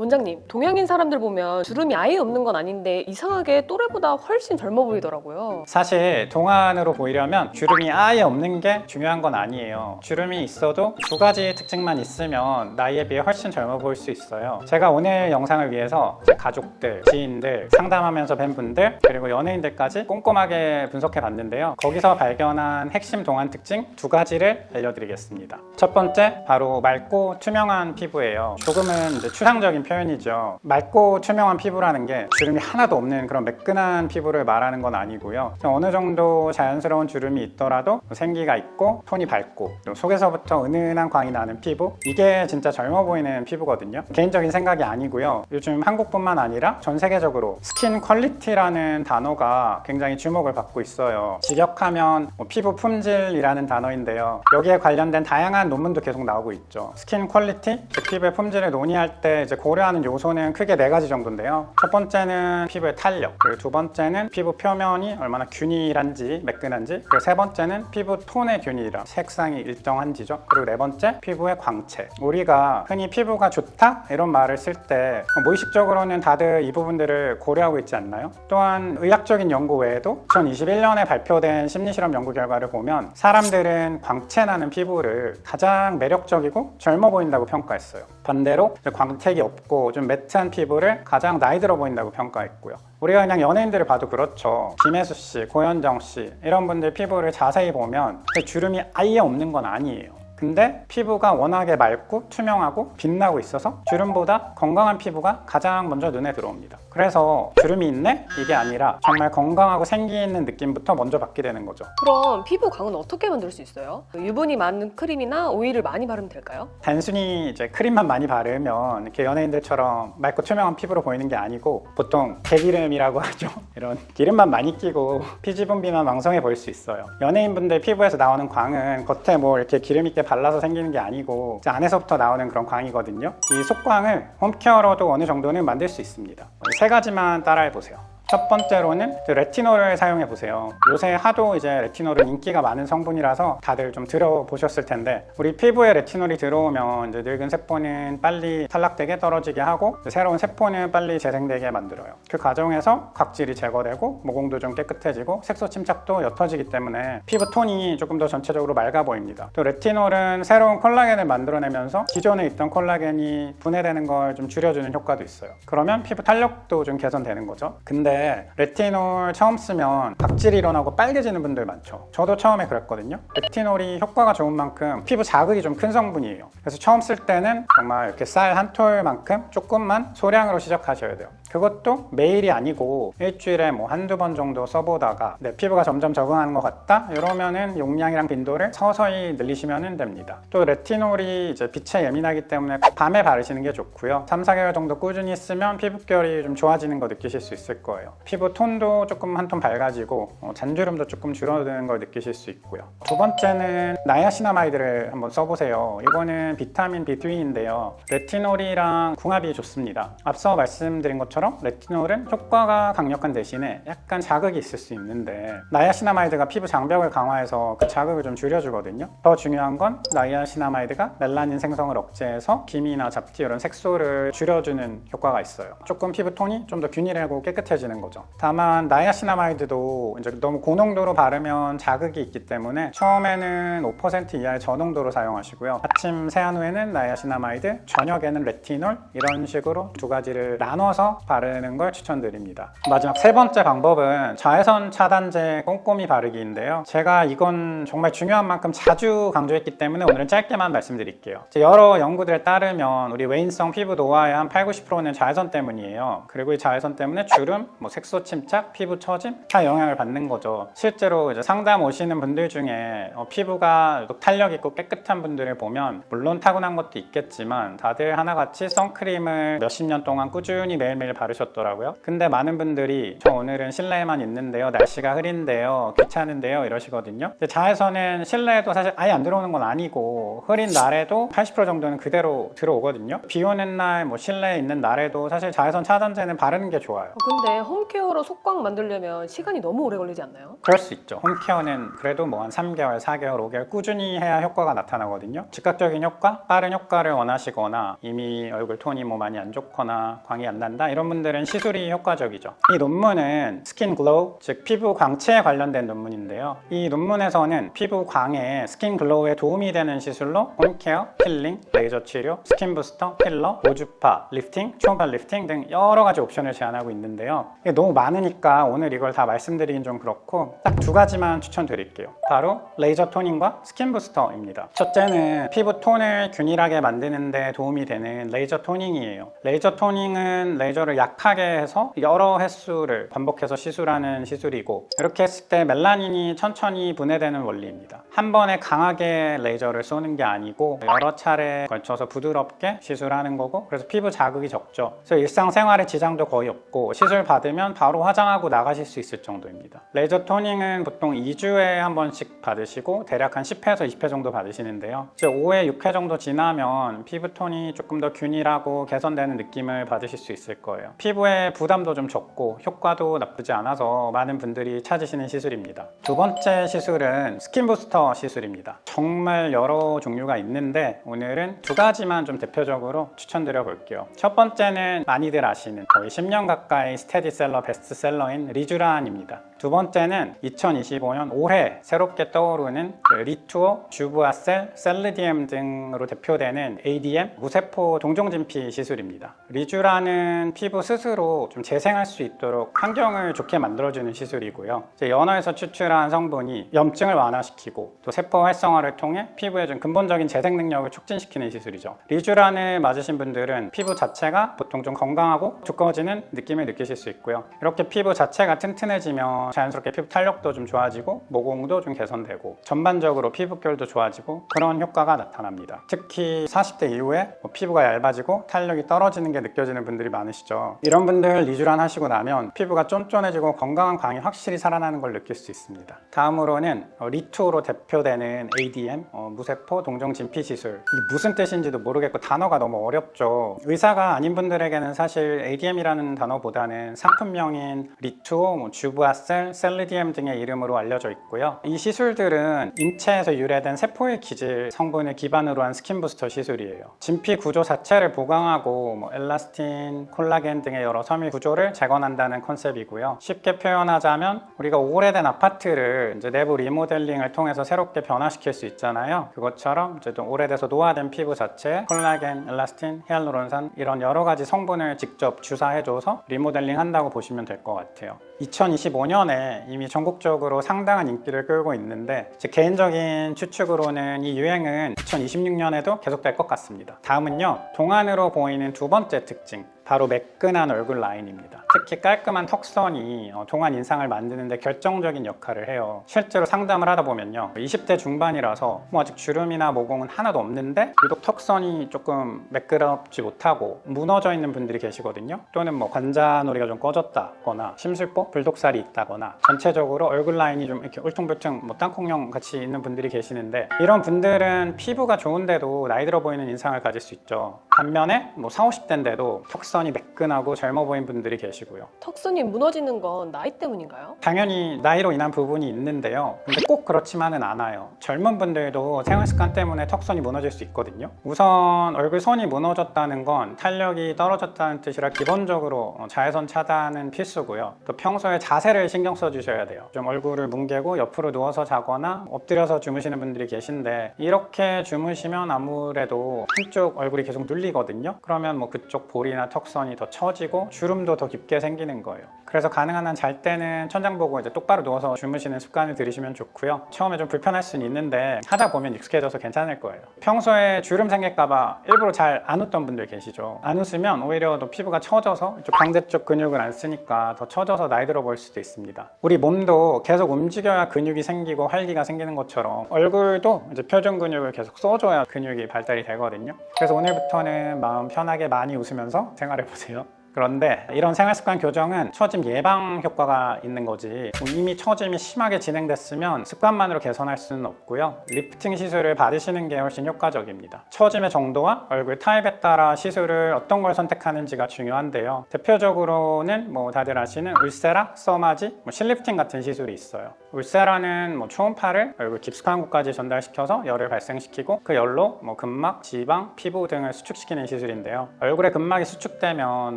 원장님, 동양인 사람들 보면 주름이 아예 없는 건 아닌데 이상하게 또래보다 훨씬 젊어 보이더라고요. 사실 동안으로 보이려면 주름이 아예 없는 게 중요한 건 아니에요. 주름이 있어도 두 가지 특징만 있으면 나이에 비해 훨씬 젊어 보일 수 있어요. 제가 오늘 영상을 위해서 제 가족들, 지인들, 상담하면서 뵌 분들, 그리고 연예인들까지 꼼꼼하게 분석해 봤는데요. 거기서 발견한 핵심 동안 특징 두 가지를 알려드리겠습니다. 첫 번째, 바로 맑고 투명한 피부예요. 조금은 추상적인 표현이죠. 맑고 투명한 피부라는 게 주름이 하나도 없는 그런 매끈한 피부를 말하는 건 아니고요. 어느 정도 자연스러운 주름이 있더라도 생기가 있고 톤이 밝고 또 속에서부터 은은한 광이 나는 피부 이게 진짜 젊어 보이는 피부거든요. 개인적인 생각이 아니고요. 요즘 한국뿐만 아니라 전 세계적으로 스킨 퀄리티라는 단어가 굉장히 주목을 받고 있어요. 직역하면 뭐 피부 품질이라는 단어인데요. 여기에 관련된 다양한 논문도 계속 나오고 있죠. 스킨 퀄리티, 즉 피부의 품질을 논의할 때 이제 고려 하는 요소는 크게 네 가지 정도인데요. 첫 번째는 피부의 탄력, 그리고 두 번째는 피부 표면이 얼마나 균일한지, 매끈한지, 그리고 세 번째는 피부 톤의 균일이라 색상이 일정한지죠. 그리고 네 번째 피부의 광채. 우리가 흔히 피부가 좋다 이런 말을 쓸 때 무의식적으로는 다들 이 부분들을 고려하고 있지 않나요? 또한 의학적인 연구 외에도 2021년에 발표된 심리실험 연구 결과를 보면 사람들은 광채 나는 피부를 가장 매력적이고 젊어 보인다고 평가했어요. 반대로 광택이 없고 좀 매트한 피부를 가장 나이 들어 보인다고 평가했고요. 우리가 그냥 연예인들을 봐도 그렇죠. 김혜수 씨, 고현정 씨 이런 분들 피부를 자세히 보면 주름이 아예 없는 건 아니에요. 근데 피부가 워낙에 맑고 투명하고 빛나고 있어서 주름보다 건강한 피부가 가장 먼저 눈에 들어옵니다. 그래서 주름이 있네? 이게 아니라 정말 건강하고 생기 있는 느낌부터 먼저 받게 되는 거죠. 그럼 피부 광은 어떻게 만들 수 있어요? 유분이 많은 크림이나 오일을 많이 바르면 될까요? 단순히 이제 크림만 많이 바르면 이렇게 연예인들처럼 맑고 투명한 피부로 보이는 게 아니고 보통 개기름이라고 하죠. 이런 기름만 많이 끼고 피지 분비만 왕성해 보일 수 있어요. 연예인분들 피부에서 나오는 광은 겉에 뭐 이렇게 기름 있게 발라서 생기는 게 아니고 안에서부터 나오는 그런 광이거든요. 이 속광을 홈케어로도 어느 정도는 만들 수 있습니다. 세 가지만 따라해 보세요. 첫 번째로는 그 레티놀을 사용해 보세요. 요새 하도 이제 레티놀은 인기가 많은 성분이라서 다들 좀 들어보셨을 텐데 우리 피부에 레티놀이 들어오면 이제 늙은 세포는 빨리 탈락되게 떨어지게 하고 새로운 세포는 빨리 재생되게 만들어요. 그 과정에서 각질이 제거되고 모공도 좀 깨끗해지고 색소 침착도 옅어지기 때문에 피부 톤이 조금 더 전체적으로 맑아 보입니다. 또 레티놀은 새로운 콜라겐을 만들어내면서 기존에 있던 콜라겐이 분해되는 걸 좀 줄여주는 효과도 있어요. 그러면 피부 탄력도 좀 개선되는 거죠. 근데 레티놀 처음 쓰면 각질이 일어나고 빨개지는 분들 많죠. 저도 처음에 그랬거든요. 레티놀이 효과가 좋은 만큼 피부 자극이 좀 큰 성분이에요. 그래서 처음 쓸 때는 정말 이렇게 쌀 한 톨만큼 조금만 소량으로 시작하셔야 돼요. 그것도 매일이 아니고 일주일에 뭐 한두 번 정도 써보다가 내 피부가 점점 적응하는 것 같다? 이러면은 용량이랑 빈도를 서서히 늘리시면 됩니다. 또 레티놀이 이제 빛에 예민하기 때문에 밤에 바르시는 게 좋고요. 3, 4개월 정도 꾸준히 쓰면 피부결이 좀 좋아지는 거 느끼실 수 있을 거예요. 피부 톤도 조금 한 톤 밝아지고 어, 잔주름도 조금 줄어드는 걸 느끼실 수 있고요. 두 번째는 나야시나마이드를 한번 써보세요. 이거는 비타민 B3인데요. 레티놀이랑 궁합이 좋습니다. 앞서 말씀드린 것처럼 레티놀은 효과가 강력한 대신에 약간 자극이 있을 수 있는데 나이아시나마이드가 피부 장벽을 강화해서 그 자극을 좀 줄여주거든요. 더 중요한 건 나이아시나마이드가 멜라닌 생성을 억제해서 기미나 잡티 이런 색소를 줄여주는 효과가 있어요. 조금 피부 톤이 좀 더 균일하고 깨끗해지는 거죠. 다만 나이아시나마이드도 이제 너무 고농도로 바르면 자극이 있기 때문에 처음에는 5% 이하의 저농도로 사용하시고요. 아침 세안 후에는 나이아시나마이드, 저녁에는 레티놀 이런 식으로 두 가지를 나눠서 바르는 걸 추천드립니다. 마지막 세 번째 방법은 자외선 차단제 꼼꼼히 바르기인데요. 제가 이건 정말 중요한 만큼 자주 강조했기 때문에 오늘은 짧게만 말씀드릴게요. 여러 연구들에 따르면 우리 외인성 피부 노화의 한 8, 90%는 자외선 때문이에요. 그리고 이 자외선 때문에 주름, 뭐 색소 침착, 피부 처짐 다 영향을 받는 거죠. 실제로 이제 상담 오시는 분들 중에 어, 피부가 탄력 있고 깨끗한 분들을 보면 물론 타고난 것도 있겠지만 다들 하나같이 선크림을 몇십 년 동안 꾸준히 매일매일 바르셨더라고요. 근데 많은 분들이 저 오늘은 실내에만 있는데요. 날씨가 흐린데요. 귀찮은데요. 이러시거든요. 자외선은 실내에도 사실 아예 안 들어오는 건 아니고 흐린 날에도 80% 정도는 그대로 들어오거든요. 비 오는 날, 뭐 실내에 있는 날에도 사실 자외선 차단제는 바르는 게 좋아요. 어, 근데 홈케어로 속광 만들려면 시간이 너무 오래 걸리지 않나요? 그럴 수 있죠. 홈케어는 그래도 뭐 한 3개월, 4개월, 5개월 꾸준히 해야 효과가 나타나거든요. 즉각적인 효과, 빠른 효과를 원하시거나 이미 얼굴 톤이 뭐 많이 안 좋거나 광이 안 난다 이런 분들은 시술이 효과적이죠. 이 논문은 스킨 글로우, 즉 피부 광채에 관련된 논문인데요. 이 논문에서는 피부 광에 스킨 글로우에 도움이 되는 시술로 홈케어, 필링, 레이저 치료, 스킨 부스터, 필러, 모주파, 리프팅, 초음파 리프팅 등 여러 가지 옵션을 제안하고 있는데요. 이게 너무 많으니까 오늘 이걸 다 말씀드리긴 좀 그렇고 딱 두 가지만 추천드릴게요. 바로 레이저 토닝과 스킨 부스터입니다. 첫째는 피부 톤을 균일하게 만드는 데 도움이 되는 레이저 토닝이에요. 레이저 토닝은 레이저를 약하게 해서 여러 횟수를 반복해서 시술하는 시술이고 이렇게 했을 때 멜라닌이 천천히 분해되는 원리입니다. 한 번에 강하게 레이저를 쏘는 게 아니고 여러 차례 걸쳐서 부드럽게 시술하는 거고 그래서 피부 자극이 적죠. 그래서 일상생활에 지장도 거의 없고 시술 받으면 바로 화장하고 나가실 수 있을 정도입니다. 레이저 토닝은 보통 2주에 한 번씩 받으시고 대략 한 10회에서 20회 정도 받으시는데요. 이제 5회, 6회 정도 지나면 피부 톤이 조금 더 균일하고 개선되는 느낌을 받으실 수 있을 거예요. 피부에 부담도 좀 적고 효과도 나쁘지 않아서 많은 분들이 찾으시는 시술입니다. 두 번째 시술은 스킨 부스터 시술입니다. 정말 여러 종류가 있는데 오늘은 두 가지만 좀 대표적으로 추천드려 볼게요. 첫 번째는 많이들 아시는 거의 10년 가까이 스테디셀러 베스트셀러인 리쥬란입니다. 두 번째는 2025년 올해 새롭게 떠오르는 그 리투오, 주브아셀, 셀르디엠 등으로 대표되는 ADM 무세포 동종진피 시술입니다. 리쥬라는 피부 스스로 좀 재생할 수 있도록 환경을 좋게 만들어주는 시술이고요. 연어에서 추출한 성분이 염증을 완화시키고 또 세포 활성화를 통해 피부의 좀 근본적인 재생 능력을 촉진시키는 시술이죠. 리쥬란을 맞으신 분들은 피부 자체가 보통 좀 건강하고 두꺼워지는 느낌을 느끼실 수 있고요. 이렇게 피부 자체가 튼튼해지면 자연스럽게 피부 탄력도 좀 좋아지고 모공도 좀 개선되고 전반적으로 피부결도 좋아지고 그런 효과가 나타납니다. 특히 40대 이후에 뭐 피부가 얇아지고 탄력이 떨어지는 게 느껴지는 분들이 많으시죠. 이런 분들 리쥬란 하시고 나면 피부가 쫀쫀해지고 건강한 광이 확실히 살아나는 걸 느낄 수 있습니다. 다음으로는 어, 리투로 대표되는 ADM 어, 무세포 동종 진피 시술 이게 무슨 뜻인지도 모르겠고 단어가 너무 어렵죠. 의사가 아닌 분들에게는 사실 ADM이라는 단어보다는 상품명인 리투오, 뭐 주브아셀, 셀리디엠 등의 이름으로 알려져 있고요. 이 시술들은 인체에서 유래된 세포의 기질 성분을 기반으로 한 스킨 부스터 시술이에요. 진피 구조 자체를 보강하고 뭐 엘라스틴, 콜라겐 등의 여러 섬유 구조를 재건한다는 컨셉이고요. 쉽게 표현하자면 우리가 오래된 아파트를 이제 내부 리모델링을 통해서 새롭게 변화시킬 수 있잖아요. 그것처럼 이제 좀 오래돼서 노화된 피부 자체에 콜라겐, 엘라스틴, 히알루론산 이런 여러 가지 성분을 직접 주사해줘서 리모델링 한다고 보시면 될 것 같아요. 2025년에 이미 전국적으로 상당한 인기를 끌고 있는데 제 개인적인 추측으로는 이 유행은 2026년에도 계속될 것 같습니다. 다음은요, 동안으로 보이는 두 번째 특징. 바로 매끈한 얼굴 라인입니다. 특히 깔끔한 턱선이 어, 동안 인상을 만드는데 결정적인 역할을 해요. 실제로 상담을 하다 보면요. 20대 중반이라서 뭐 아직 주름이나 모공은 하나도 없는데 유독 턱선이 조금 매끄럽지 못하고 무너져 있는 분들이 계시거든요. 또는 뭐 관자놀이가 좀 꺼졌다거나 심술보, 불독살이 있다거나 전체적으로 얼굴 라인이 좀 이렇게 울퉁불퉁 뭐 땅콩형 같이 있는 분들이 계시는데 이런 분들은 피부가 좋은데도 나이 들어 보이는 인상을 가질 수 있죠. 반면에 뭐 40, 50대인데도 턱선이 매끈하고 젊어 보이는 분들이 계시고요. 턱선이 무너지는 건 나이 때문인가요? 당연히 나이로 인한 부분이 있는데요. 근데 꼭 그렇지만은 않아요. 젊은 분들도 생활 습관 때문에 턱선이 무너질 수 있거든요. 우선 얼굴 선이 무너졌다는 건 탄력이 떨어졌다는 뜻이라 기본적으로 어, 자외선 차단은 필수고요. 또 평소에 자세를 신경 써 주셔야 돼요. 좀 얼굴을 뭉개고 옆으로 누워서 자거나 엎드려서 주무시는 분들이 계신데 이렇게 주무시면 아무래도 한쪽 얼굴이 계속 눌리 거든요. 그러면 뭐 그쪽 볼이나 턱선이 더 처지고 주름도 더 깊게 생기는 거예요. 그래서 가능한 한 잘 때는 천장 보고 이제 똑바로 누워서 주무시는 습관을 들이시면 좋고요. 처음에 좀 불편할 수는 있는데 하다 보면 익숙해져서 괜찮을 거예요. 평소에 주름 생길까봐 일부러 잘 안 웃던 분들 계시죠. 안 웃으면 오히려 더 피부가 처져서 이쪽 광대 쪽 근육을 안 쓰니까 더 처져서 나이 들어 보일 수도 있습니다. 우리 몸도 계속 움직여야 근육이 생기고 활기가 생기는 것처럼 얼굴도 이제 표정 근육을 계속 써줘야 근육이 발달이 되거든요. 그래서 오늘부터는 마음 편하게 많이 웃으면서 생활해 보세요. 그런데 이런 생활습관 교정은 처짐 예방 효과가 있는 거지 뭐 이미 처짐이 심하게 진행됐으면 습관만으로 개선할 수는 없고요. 리프팅 시술을 받으시는 게 훨씬 효과적입니다. 처짐의 정도와 얼굴 타입에 따라 시술을 어떤 걸 선택하는지가 중요한데요. 대표적으로는 뭐 다들 아시는 울세라, 써마지, 뭐 실리프팅 같은 시술이 있어요. 울세라는 뭐 초음파를 얼굴 깊숙한 곳까지 전달시켜서 열을 발생시키고 그 열로 뭐 근막, 지방, 피부 등을 수축시키는 시술인데요. 얼굴에 근막이 수축되면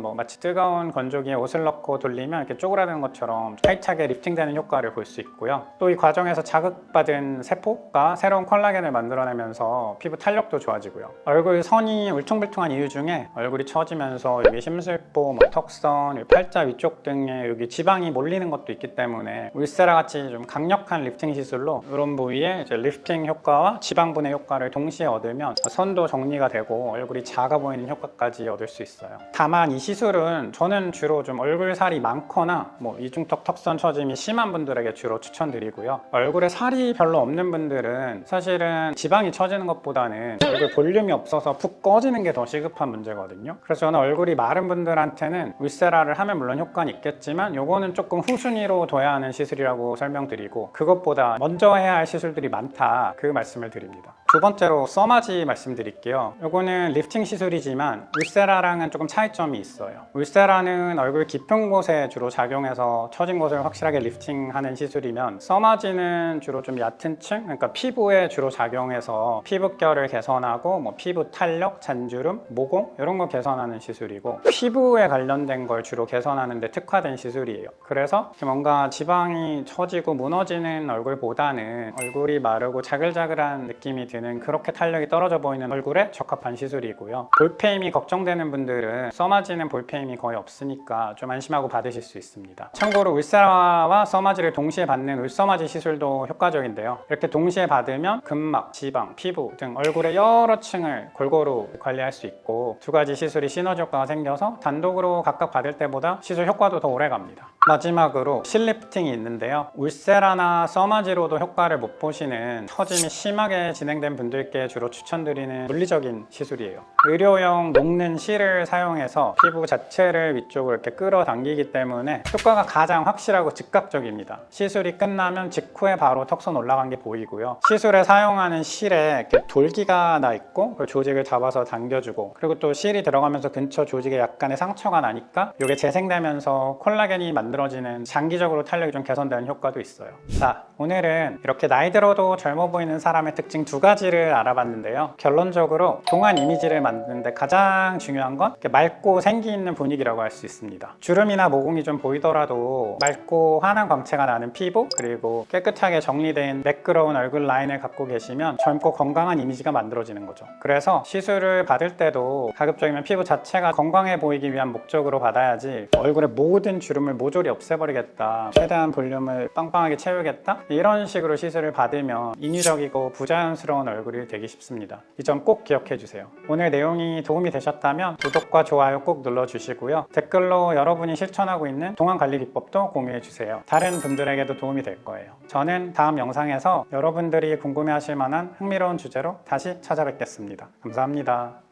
뭐 마치 뜨거운 건조기에 옷을 넣고 돌리면 이렇게 쪼그라드는 것처럼 타이트하게 리프팅되는 효과를 볼 수 있고요. 또 이 과정에서 자극받은 세포가 새로운 콜라겐을 만들어내면서 피부 탄력도 좋아지고요. 얼굴 선이 울퉁불퉁한 이유 중에 얼굴이 처지면서 여기 심술보, 뭐 턱선, 팔자 위쪽 등에 여기 지방이 몰리는 것도 있기 때문에 울세라 같이 좀 강력한 리프팅 시술로 이런 부위에 이제 리프팅 효과와 지방분해 효과를 동시에 얻으면 선도 정리가 되고 얼굴이 작아 보이는 효과까지 얻을 수 있어요. 다만 이 시술은 저는 주로 좀 얼굴 살이 많거나 뭐 이중턱 턱선 처짐이 심한 분들에게 주로 추천드리고요. 얼굴에 살이 별로 없는 분들은 사실은 지방이 처지는 것보다는 얼굴 볼륨이 없어서 푹 꺼지는 게 더 시급한 문제거든요. 그래서 저는 얼굴이 마른 분들한테는 울세라를 하면 물론 효과는 있겠지만 요거는 조금 후순위로 둬야 하는 시술이라고 설명드 리고 그것보다 먼저 해야 할 시술들이 많다 그 말씀을 드립니다. 두 번째로 써마지 말씀드릴게요. 요거는 리프팅 시술이지만 울세라랑은 조금 차이점이 있어요. 울세라는 얼굴 깊은 곳에 주로 작용해서 처진 곳을 확실하게 리프팅하는 시술이면 써마지는 주로 좀 얕은 층, 그러니까 피부에 주로 작용해서 피부결을 개선하고 뭐 피부 탄력, 잔주름, 모공 이런 거 개선하는 시술이고 피부에 관련된 걸 주로 개선하는 데 특화된 시술이에요. 그래서 뭔가 지방이 처지고 무너지는 얼굴보다는 얼굴이 마르고 자글자글한 느낌이 드는 그렇게 탄력이 떨어져 보이는 얼굴에 적합한 시술이고요. 볼페임이 걱정되는 분들은 써마지는 볼페임이 거의 없으니까 좀 안심하고 받으실 수 있습니다. 참고로 울세라와 써마지를 동시에 받는 울써마지 시술도 효과적인데요. 이렇게 동시에 받으면 근막, 지방, 피부 등 얼굴의 여러 층을 골고루 관리할 수 있고 두 가지 시술이 시너지 효과가 생겨서 단독으로 각각 받을 때보다 시술 효과도 더 오래 갑니다. 마지막으로 실리프팅이 있는데요. 울세라나 써마지로도 효과를 못 보시는 처짐이 심하게 진행된 분들께 주로 추천드리는 물리적인 시술이에요. 의료용 녹는 실을 사용해서 피부 자체를 위쪽으로 이렇게 끌어당기기 때문에 효과가 가장 확실하고 즉각적입니다. 시술이 끝나면 직후에 바로 턱선 올라간 게 보이고요. 시술에 사용하는 실에 이렇게 돌기가 나 있고 그 조직을 잡아서 당겨주고 그리고 또 실이 들어가면서 근처 조직에 약간의 상처가 나니까 이게 재생되면서 콜라겐이 만들어지는 장기적으로 탄력이 좀 개선되는 효과도 있어요. 자, 오늘은 이렇게 나이 들어도 젊어 보이는 사람의 특징 두 가지를 알아봤는데요. 결론적으로 동안 이미지를 만드는데 가장 중요한 건 맑고 생기 있는 분위기라고 할 수 있습니다. 주름이나 모공이 좀 보이더라도 맑고 환한 광채가 나는 피부 그리고 깨끗하게 정리된 매끄러운 얼굴 라인을 갖고 계시면 젊고 건강한 이미지가 만들어지는 거죠. 그래서 시술을 받을 때도 가급적이면 피부 자체가 건강해 보이기 위한 목적으로 받아야지 얼굴의 모든 주름을 모조 리 없애버리겠다. 최대한 볼륨을 빵빵하게 채우겠다. 이런 식으로 시술을 받으면 인위적이고 부자연스러운 얼굴이 되기 쉽습니다. 이 점 꼭 기억해 주세요. 오늘 내용이 도움이 되셨다면 구독과 좋아요 꼭 눌러주시고요. 댓글로 여러분이 실천하고 있는 동안 관리 기법도 공유해 주세요. 다른 분들에게도 도움이 될 거예요. 저는 다음 영상에서 여러분들이 궁금해 하실 만한 흥미로운 주제로 다시 찾아뵙겠습니다. 감사합니다.